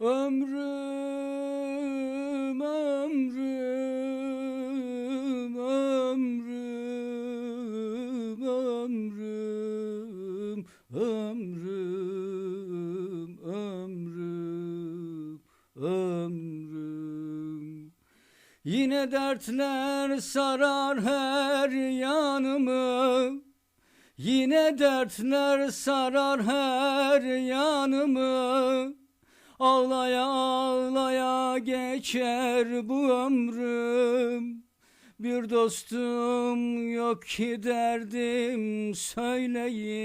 Ömrüm, ömrüm, ömrüm, ömrüm, ömrüm, ömrüm, ömrüm. Yine dertler sarar her yanımı Yine dertler sarar her yanımı Ağlaya ağlaya geçer bu ömrüm. Bir dostum yok ki derdim söyleyeyim.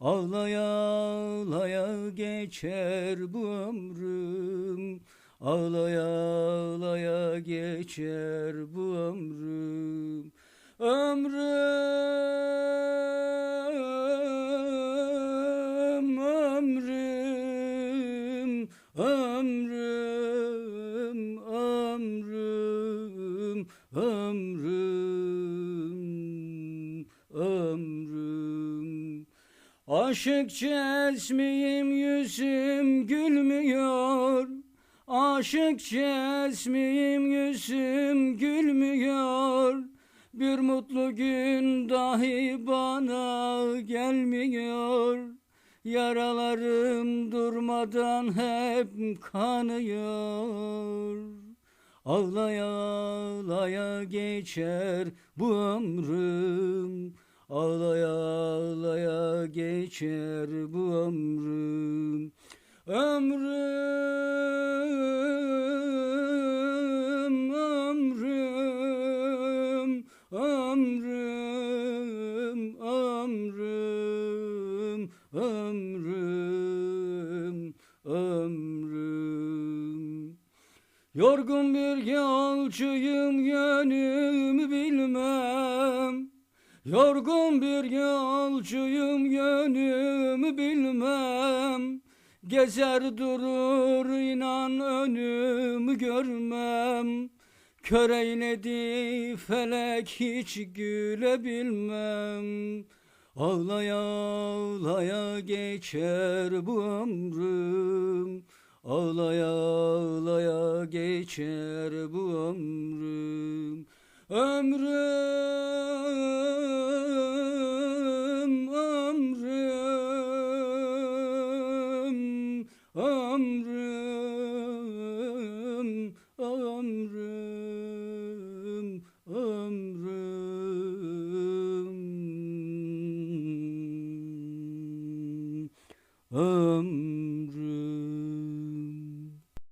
Ağlaya ağlaya geçer bu ömrüm. Ağlaya ağlaya geçer bu ömrüm. Ömrüm, Aşık çesmiyim yüzüm gülmüyor. Aşık çesmiyim yüzüm gülmüyor. Bir mutlu gün dahi bana gelmiyor. Yaralarım durmadan hep kanıyor. Ağlaya ağlaya geçer bu ömrüm Ağlaya ağlaya geçer bu ömrüm Ömrüm, ömrüm, ömrüm, ömrüm, ömrüm, ömrüm. Yorgun bir yolcuyum yönümü bilmem Yorgun bir yolcuyum yönümü bilmem. Gezer durur inan önümü görmem. Kör eyledi felek hiç gülebilmem. Ağlaya ağlaya geçer bu ömrüm. Ağlaya ağlaya geçer bu ömrüm Ömrüm, ömrüm, ömrüm, ömrüm, ömrüm, ömrüm.